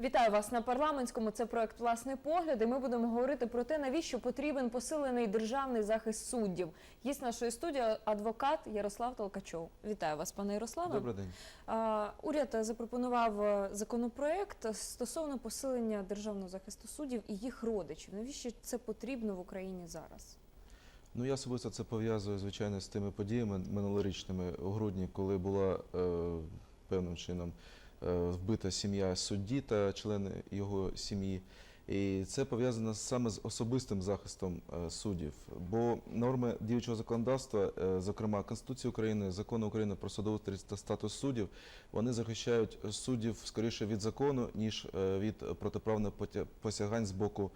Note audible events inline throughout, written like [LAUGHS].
Вітаю вас на парламентському. Це проект Власний погляд. І ми будемо говорити про те, навіщо потрібен посилений державний захист суддів. Є з нашої студії адвокат Ярослав Толкачов. Вітаю вас, пане Ярославе. Добрий день. Уряд запропонував е, законопроект стосовно посилення державного захисту суддів і їх родичів. Навіщо це потрібно в Україні зараз? Ну я особисто це пов'язую звичайно з тими подіями минулорічними у грудні, коли була е, певним чином вбита сім'я судді та члени його сім'ї. І це пов'язано саме з особистим захистом е, суддів. Бо норми діючого законодавства, е, зокрема Конституції України, закону України про судоустрій та статус суддів, вони захищають суддів скоріше від закону, ніж е, від протиправних посягань з боку,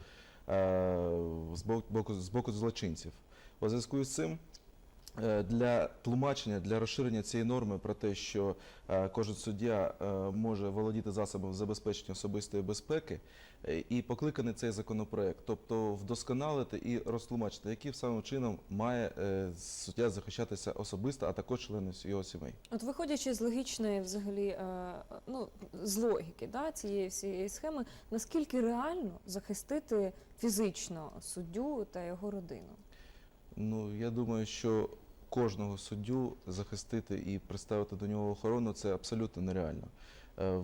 е, з боку, з боку злочинців. У зв'язку з цим е, для тлумачення, для розширення цієї норми про те, що е, кожен суддя е, може володіти засобом забезпечення особистої безпеки, е, і покликаний цей законопроект, тобто вдосконалити і розтлумачити, яким самим чином має е, суддя захищатися особисто, а також члени його сімей. От виходячи з логічної, взагалі, е, ну з логіки да, цієї всієї схеми, наскільки реально захистити фізично суддю та його родину? Ну я думаю, що кожного суддю захистити і представити до нього охорону це абсолютно нереально. Е,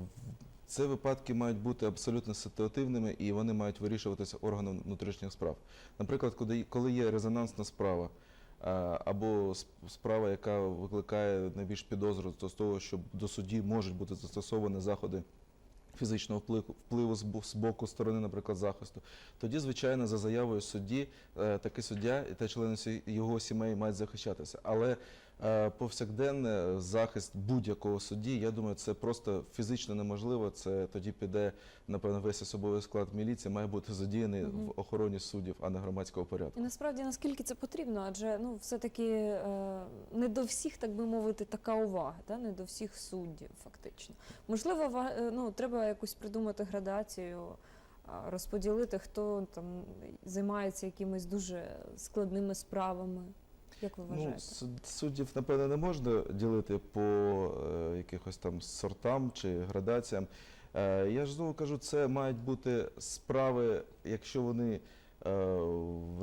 Це випадки мають бути абсолютно ситуативними і вони мають вирішуватися органом внутрішніх справ. Наприклад, коли- є резонансна справа. е, Або справа, яка викликає найбільш підозру з того, що до судді можуть бути застосовані заходи фізичного впливу, впливу з бо- з боку сторони, наприклад, захисту, тоді, звичайно, за заявою судді е, такий суддя і та члени його сімей мають захищатися. Але е, повсякденний захист будь-якого судді, я думаю, це просто фізично неможливо. Це тоді піде, напевно, весь особовий склад міліції має бути задіяний в охороні суддів, а не громадського порядку. І насправді наскільки це потрібно? Адже ну все-таки е, не до всіх, так би мовити, така увага, да? не до всіх суддів, фактично. Можливо, е, ну, треба якусь придумати градацію, розподілити, хто там займається якимись дуже складними справами. Як ви Ну, вважаєте? суд- суддів, напевно, не можна ділити по е, якихось там сортам чи градаціям. Е, я ж знову кажу, це мають бути справи, якщо вони е,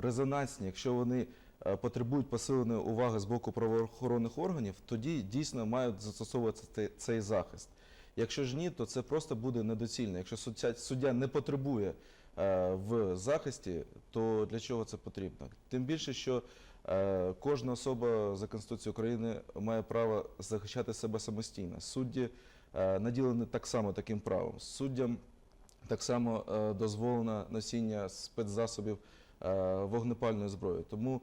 резонансні, якщо вони е, потребують посиленої уваги з боку правоохоронних органів, тоді дійсно мають застосовуватися цей захист. Якщо ж ні, то це просто буде недоцільно. Якщо суддя, суддя не потребує е, в захисті, то для чого це потрібно? Тим більше, що Кожна особа за Конституцією України має право захищати себе самостійно. Судді е, наділені так само таким правом. Суддям так само е, дозволено носіння спецзасобів е, вогнепальної зброї. Тому е,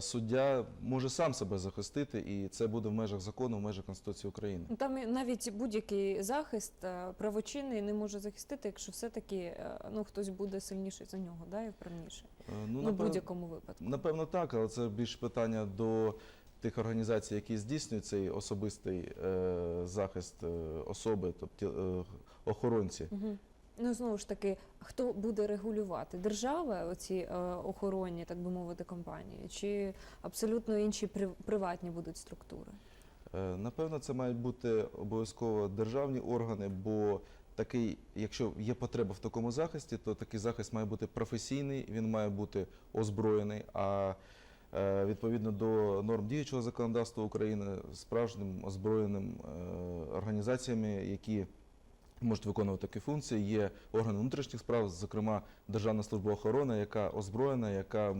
суддя може сам себе захистити, і це буде в межах закону, в межах Конституції України. Ну, Там навіть будь-який захист е, правочинний не може захистити, якщо все-таки е, ну, хтось буде сильніший за нього, да, і вправніший. Е, Ну, в напевно- будь-якому випадку. Напевно, так, але це більш питання до тих організацій, які здійснюють цей особистий е, захист е, особи, тобто е, охоронці. Угу. Ну знову ж таки, хто буде регулювати? Держава, оці е, охоронні, так би мовити, компанії, чи абсолютно інші приватні будуть структури? Е, Напевно, це мають бути обов'язково державні органи, бо такий, якщо є потреба в такому захисті, то такий захист має бути професійний, він має бути озброєний. А е, відповідно до норм діючого законодавства України, справжнім озброєним е, організаціями, які можуть виконувати такі функції, є органи внутрішніх справ, зокрема Державна служба охорони, яка озброєна, яка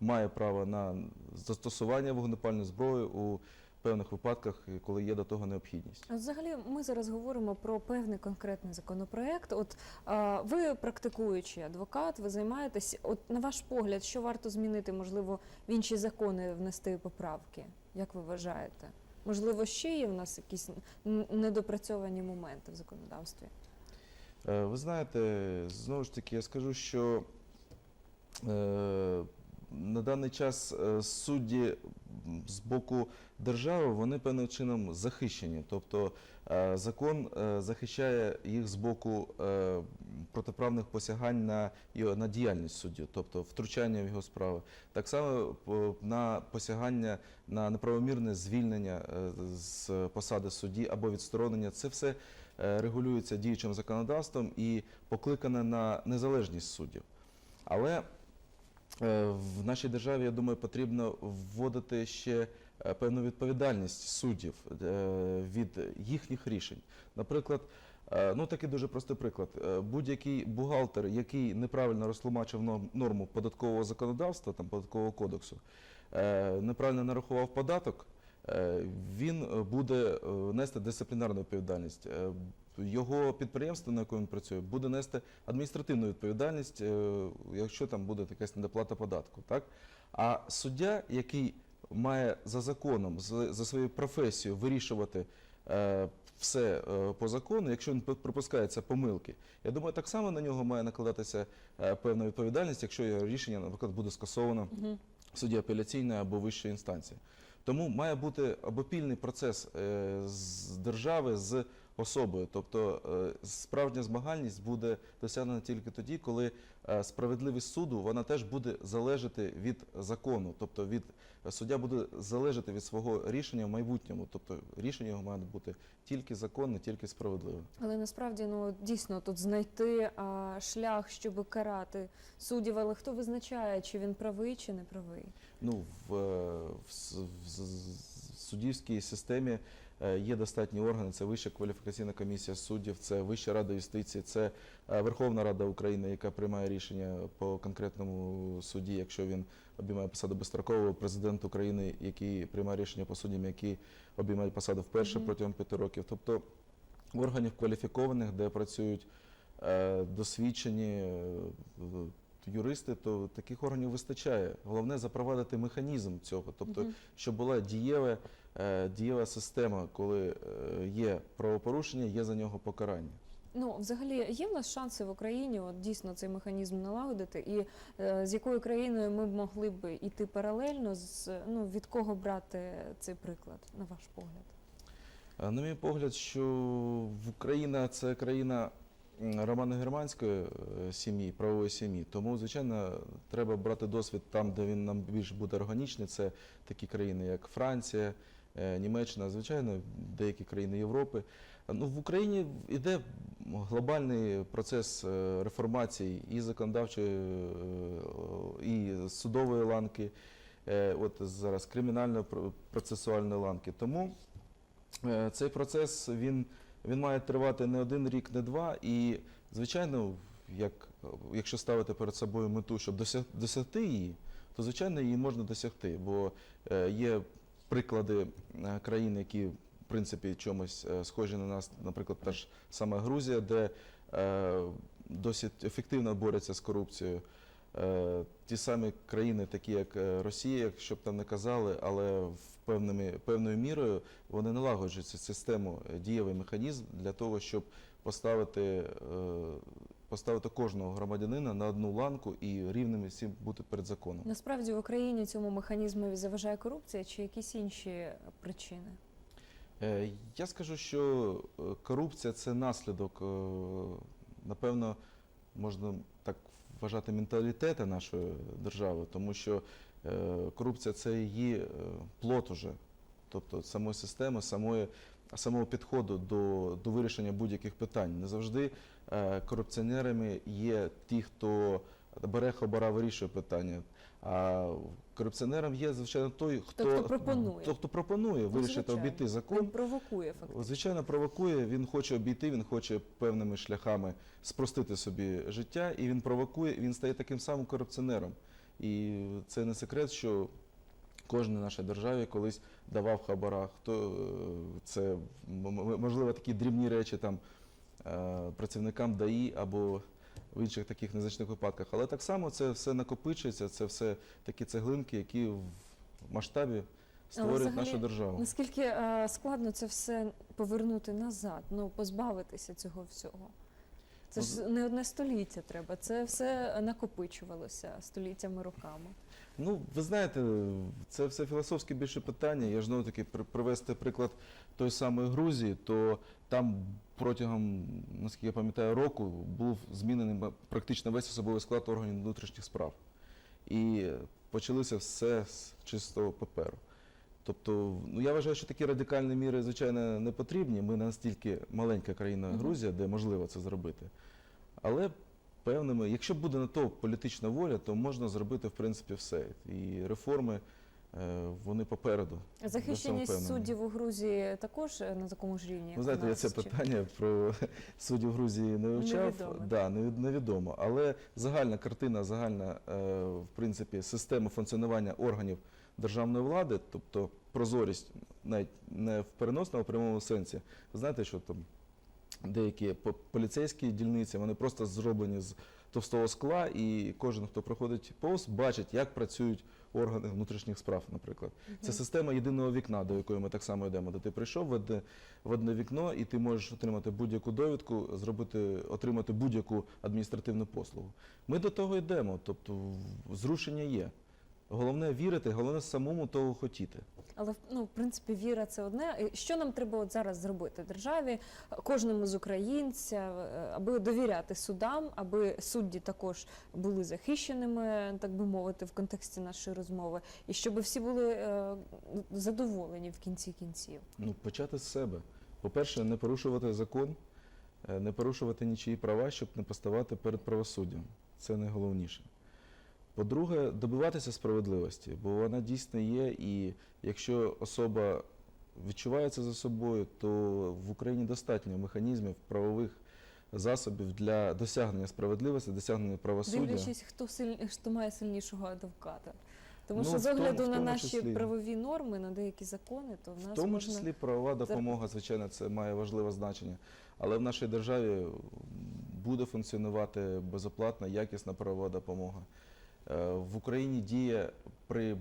має право на застосування вогнепальної зброї у певних випадках, коли є до того необхідність. Взагалі, ми зараз говоримо про певний конкретний законопроект. От ви практикуючий адвокат, ви займаєтесь. От на ваш погляд, що варто змінити, можливо, в інші закони внести поправки? Як ви вважаєте? Можливо, ще є в нас якісь недопрацьовані моменти в законодавстві? Е, Ви знаєте, знову ж таки, я скажу, що е, на даний час е, судді з боку держави вони певним чином захищені. Тобто закон захищає їх з боку протиправних посягань на, на діяльність судді, тобто втручання в його справи. Так само на посягання на неправомірне звільнення е, з посади судді або відсторонення. Це все е, регулюється діючим законодавством і покликана на незалежність суддів. Але е, в нашій державі, я думаю, потрібно вводити ще певну відповідальність суддів від їхніх рішень. Наприклад, ну такий дуже простий приклад. Е, Будь-який бухгалтер, який неправильно розтлумачив норму податкового законодавства, там податкового кодексу, е, неправильно нарахував податок, е, він е, буде е, нести дисциплінарну відповідальність. Е, Його підприємство, на якому він працює, буде нести адміністративну відповідальність, е, якщо там буде якась недоплата податку. Так? А суддя, який має за законом, за, своєю професією вирішувати е, все е, по закону, якщо він припускається помилки, я думаю, так само на нього має накладатися е, певна відповідальність, якщо його рішення, наприклад, буде скасовано в суді апеляційної або вищої інстанції. Тому має бути обопільний процес е, з держави з особою. Тобто е, справжня змагальність буде досягнена тільки тоді, коли е, справедливість суду вона теж буде залежати від закону. Тобто від суддя буде залежати від свого рішення в майбутньому. Тобто рішення його має бути тільки законне, тільки справедливе. Але насправді ну дійсно тут знайти а, шлях, щоб карати суддів, але хто визначає, чи він правий, чи не правий? Ну, в, е, в, в з- суддівській системі е, є достатні органи. Це Вища кваліфікаційна комісія суддів, це Вища рада юстиції, це е, Верховна Рада України, яка приймає рішення по конкретному суді, якщо він обіймає посаду безстрокового, президент України, який приймає рішення по суддям, які обіймають посаду вперше протягом п'яти років. Тобто органів кваліфікованих, де працюють е, досвідчені е, юристи, то таких органів вистачає. Головне запровадити механізм цього, тобто, щоб була дієва, е, дієва система, коли е, є правопорушення, є за нього покарання. Ну, взагалі, є в нас шанси в Україні от, дійсно цей механізм налагодити, і е, з якою країною ми б могли б іти паралельно, з ну від кого брати цей приклад, на ваш погляд? Е, На мій погляд, що Україна це країна м, романо-германської е, сім'ї, правової сім'ї. Тому, звичайно, треба брати досвід там, де він нам більш буде органічний. Це такі країни, як Франція, е, Німеччина, звичайно, деякі країни Європи. Ну, в Україні йде глобальний процес е, реформації і законодавчої, е, і судової ланки, е, от зараз кримінальної процесуальної ланки. Тому Е, Цей процес він, він має тривати не один рік, не два. І, звичайно, як, якщо ставити перед собою мету, щоб досягти її, то звичайно її можна досягти. Бо е, є приклади е, країн, які в принципі чомусь е, схожі на нас, наприклад, та ж сама Грузія, де е, досить ефективно борються з корупцією. Ті самі країни, такі як Росія, якщо б там не казали, але в певними, певною мірою вони налагоджують систему, дієвий механізм для того, щоб поставити, поставити кожного громадянина на одну ланку і рівними всім бути перед законом. Насправді в Україні цьому механізму заважає корупція чи якісь інші причини? Е, Я скажу, що е, корупція це наслідок, е, напевно, можна так вважати менталітету нашої держави, тому що корупція це її плод уже, тобто самої системи, самої, самого підходу до, до вирішення будь-яких питань. Не завжди е, корупціонерами є ті, хто бере хабара, вирішує питання. А корупціонером є, звичайно, той, хто, хто пропонує. той, хто пропонує вирішити звичайно. обійти закон. Він провокує фактично. Звичайно, провокує, він хоче обійти, він хоче певними шляхами спростити собі життя, і він провокує, він стає таким самим корупціонером. І це не секрет, що кожен в нашій державі колись давав хабара. Хто е, це можливо такі дрібні речі там е, працівникам ДАІ або в інших таких незначних випадках. Але так само це все накопичується, це все такі цеглинки, які в масштабі створюють взагалі, нашу державу. Наскільки е, складно це все повернути назад, ну позбавитися цього всього? Це ж не одне століття треба. Це все накопичувалося століттями роками. Ну, ви знаєте, це все філософське більше питання. Я ж знову таки привести приклад той самої Грузії, то там протягом, наскільки я пам'ятаю, року був змінений практично весь особовий склад органів внутрішніх справ. І почалося все з чистого паперу. Тобто, ну я вважаю, що такі радикальні міри, звичайно, не потрібні. Ми настільки маленька країна Грузія, де можливо це зробити. Але певними, якщо буде на то політична воля, то можна зробити в принципі все. І реформи вони попереду. Захищеність суддів у Грузії також е, на такому ж рівні. Ви у знаєте, я це питання про [LAUGHS] суддів Грузії не вивчав. Невідомо. Да, невідомо. Але загальна картина, загальна е, в принципі, система функціонування органів державної влади, тобто прозорість, навіть не в переносному а в прямому сенсі. Ви знаєте, що там деякі по- поліцейські дільниці, вони просто зроблені з товстого скла, і кожен, хто проходить повз, бачить, як працюють органи внутрішніх справ, наприклад. Це система єдиного вікна, до якої ми так само йдемо. Де ти прийшов в одне, в одне вікно, і ти можеш отримати будь-яку довідку, зробити, отримати будь-яку адміністративну послугу. Ми до того йдемо, тобто зрушення є. Головне вірити, головне самому того хотіти. Але ну, в принципі, віра це одне. Що нам треба от зараз зробити державі, кожному з українця, е, аби довіряти судам, аби судді також були захищеними, так би мовити, в контексті нашої розмови, і щоб всі були е, задоволені в кінці кінців. Ну, почати з себе. По-перше, не порушувати закон, е, не порушувати нічиї права, щоб не поставати перед правосуддям. Це найголовніше. По-друге, добиватися справедливості, бо вона дійсно є, і якщо особа відчуває це за собою, то в Україні достатньо механізмів, правових засобів для досягнення справедливості, досягнення правосуддя. Дивлячись, хто силь... хто має сильнішого адвоката. Тому Ну, що з огляду в на наші числі. правові норми, на деякі закони, то в нас В тому можна... числі правова допомога, звичайно, це має важливе значення. Але в нашій державі буде функціонувати безоплатна, якісна правова допомога. Е, В Україні діє при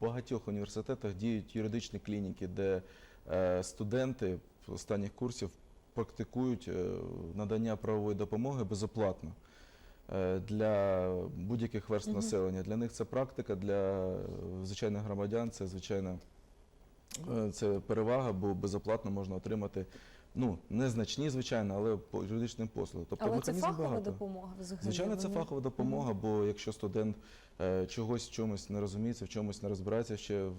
багатьох університетах діють юридичні клініки, де е, студенти останніх курсів практикують е, надання правової допомоги безоплатно для будь-яких верств населення. Для них це практика, для звичайних громадян це звичайно це перевага, бо безоплатно можна отримати. Ну, незначні, звичайно, але по юридичним послугам. Тобто Але це фахова багато. допомога взагалі. Звичайно, це фахова допомога, бо якщо студент е, чогось в чомусь не розуміється, в чомусь не розбирається ще в,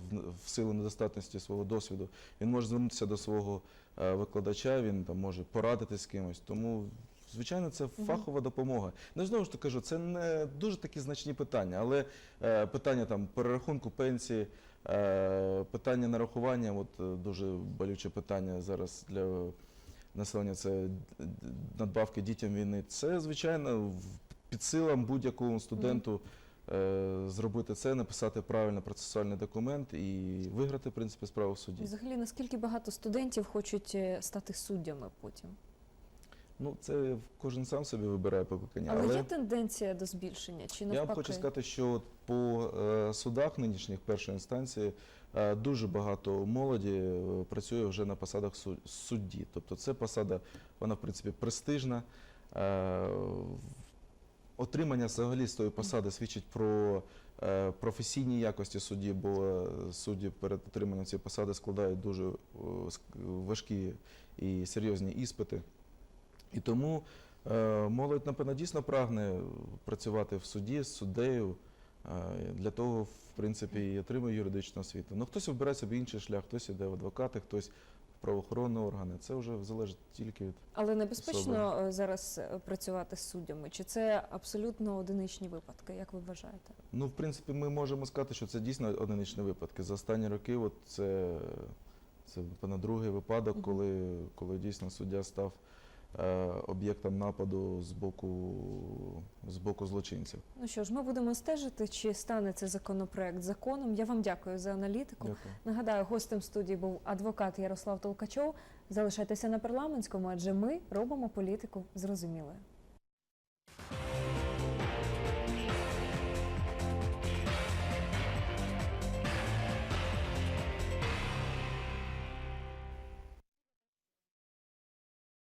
в силу недостатності свого досвіду, він може звернутися до свого е, викладача, він там може порадити з кимось. Тому, звичайно, це фахова допомога. Ну, знову ж таки кажу, це не дуже такі значні питання, але е, питання там перерахунку пенсії, е, питання нарахування, от е, дуже болюче питання зараз для населення це надбавки дітям війни. Це, звичайно, під силам будь-якому студенту е, зробити це, написати правильно процесуальний документ і виграти, в принципі, справу в суді. Взагалі, наскільки багато студентів хочуть е, стати суддями потім? Ну, це кожен сам собі вибирає покликання. Але, Але, є тенденція до збільшення? Чи я навпаки? вам хочу сказати, що от по е, судах нинішніх першої інстанції е, дуже багато молоді е, працює вже на посадах судді. Тобто це посада, вона в принципі престижна. Отримання взагалі з тої посади свідчить про професійні якості судді, бо судді перед отриманням цієї посади складають дуже важкі і серйозні іспити. І тому е, молодь, напевно, дійсно прагне працювати в суді з суддею. е, Для того, в принципі, і отримує юридичну освіту. Ну, хтось вибирає собі інший шлях, хтось іде в адвокати, хтось в правоохоронні органи. Це вже залежить тільки від Але небезпечно е, зараз працювати з суддями? Чи це абсолютно одиничні випадки? Як ви вважаєте? Ну, в принципі, ми можемо сказати, що це дійсно одиничні випадки. За останні роки, от це, це напевно, другий випадок, коли, коли дійсно суддя став е, об'єктом нападу з боку, з боку злочинців. Ну що ж, ми будемо стежити, чи стане цей законопроект законом. Я вам дякую за аналітику. Дякую. Нагадаю, гостем студії був адвокат Ярослав Толкачов. Залишайтеся на парламентському, адже ми робимо політику зрозумілою.